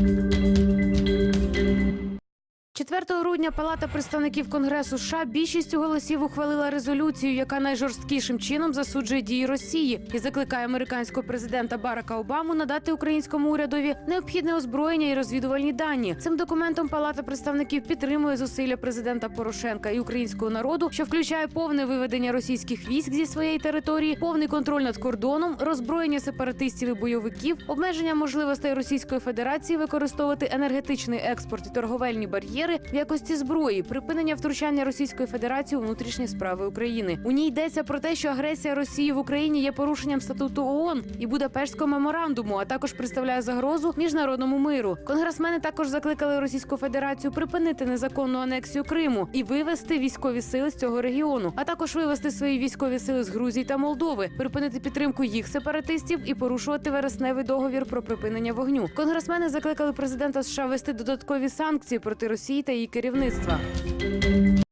Música 4 грудня Палата представників Конгресу США більшістю голосів ухвалила резолюцію, яка найжорсткішим чином засуджує дії Росії і закликає американського президента Барака Обаму надати українському урядові необхідне озброєння і розвідувальні дані. Цим документом Палата представників підтримує зусилля президента Порошенка і українського народу, що включає повне виведення російських військ зі своєї території, повний контроль над кордоном, роззброєння сепаратистів і бойовиків, обмеження можливостей Російської Федерації використовувати енергетичний експорт і торговельні бар'єри в якості зброї, припинення втручання Російської Федерації у внутрішні справи України. У ній йдеться про те, що агресія Росії в Україні є порушенням статуту ООН і Будапештського меморандуму, а також представляє загрозу міжнародному миру. Конгресмени також закликали Російську Федерацію припинити незаконну анексію Криму і вивести військові сили з цього регіону, а також вивести свої військові сили з Грузії та Молдови, припинити підтримку їх сепаратистів і порушувати вересневий договір про припинення вогню. Конгресмени закликали президента США вести додаткові санкції проти Росії та і керівництва.